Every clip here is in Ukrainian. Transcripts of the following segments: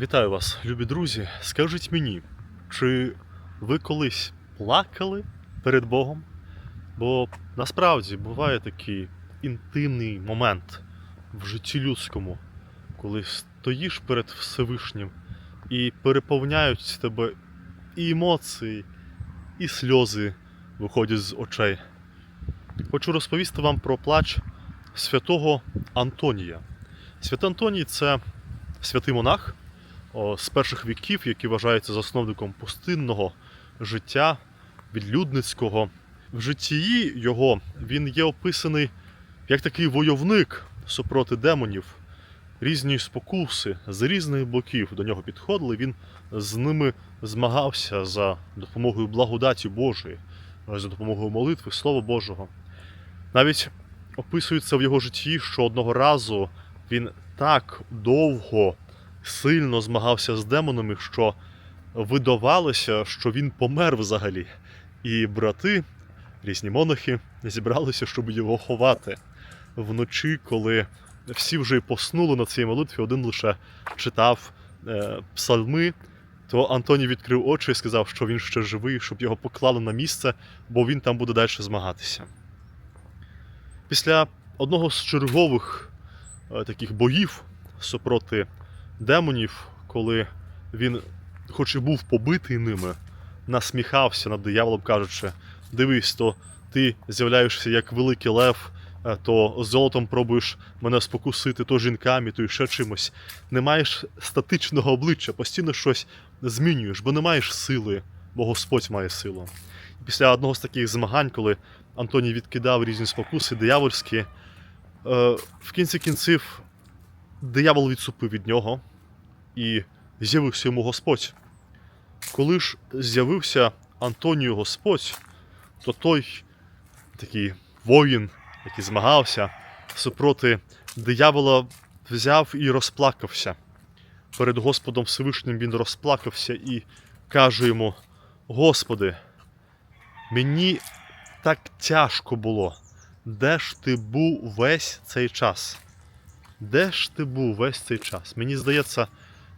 Вітаю вас, любі друзі. Скажіть мені, чи ви колись плакали перед Богом? Бо насправді буває такий інтимний момент в житті людському, коли стоїш перед Всевишнім і переповняють тебе і емоції, і сльози виходять з очей. Хочу розповісти вам про плач святого Антонія. Святий Антоній це святий монах з перших віків, який вважається засновником пустинного життя, відлюдницького. В житті його він є описаний як такий войовник супроти демонів. Різні спокуси з різних боків до нього підходили. Він з ними змагався за допомогою благодаті Божої, за допомогою молитви, Слова Божого. Навіть описується в його житті, що одного разу він так довго сильно змагався з демонами, що видавалося, що він помер взагалі. І брати, різні монахи, зібралися, щоб його ховати. Вночі, коли всі вже й поснули на цій молитві, один лише читав е, псалми, то Антоній відкрив очі і сказав, що він ще живий, щоб його поклали на місце, бо він там буде далі змагатися. Після одного з чергових е, таких боїв супроти демонів, коли він, хоч і був побитий ними, насміхався над дияволом, кажучи: дивись, то ти з'являєшся як великий лев, е, то золотом пробуєш мене спокусити, то жінками, то ще чимось. Не маєш статичного обличчя, постійно щось змінюєш, бо не маєш сили, бо Господь має силу. І після одного з таких змагань, коли Антоній відкидав різні спокуси диявольські, е, в кінці кінців диявол відступив від нього і з'явився йому Господь. Коли ж з'явився Антонію Господь, то той такий воїн, який змагався супроти диявола, взяв і розплакався. Перед Господом Всевишнім він розплакався і каже йому: Господи, мені так тяжко було. Де ж ти був весь цей час? Де ж ти був весь цей час? Мені здається,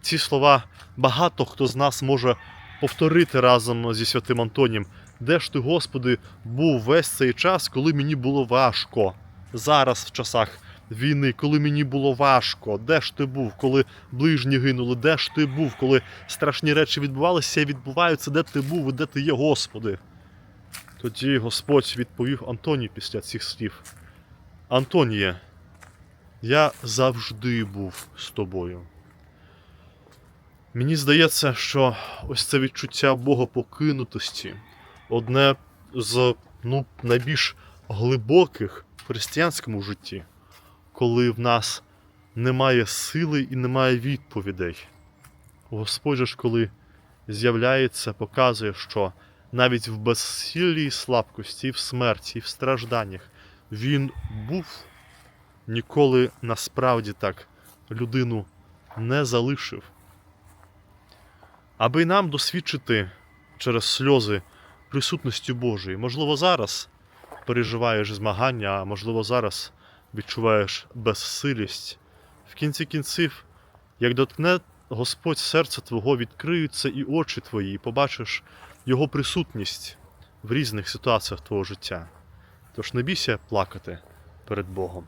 ці слова багато хто з нас може повторити разом зі святим Антонієм. Де ж ти, Господи, був весь цей час, коли мені було важко? Зараз в часах війни, коли мені було важко, де ж ти був, коли ближні гинули, де ж ти був, коли страшні речі відбувалися і відбуваються, де ти був і де ти є, Господи? Тоді Господь відповів Антонію після цих слів: Антоніє, я завжди був з тобою. Мені здається, що ось це відчуття богопокинутості одне з ну, найбільш глибоких в християнському житті, коли в нас немає сили і немає відповідей. Господь ж, коли з'являється, показує, що навіть в безсиллі і слабкості, і в смерті, і в стражданнях він був ніколи насправді так людину не залишив. Аби й нам досвідчити через сльози присутності Божої. Можливо, зараз переживаєш змагання, а можливо, зараз відчуваєш безсилість. В кінці кінців, як доткне Господь серце Твого, відкриються і очі твої, і побачиш Його присутність в різних ситуаціях твого життя. Тож не бійся плакати перед Богом.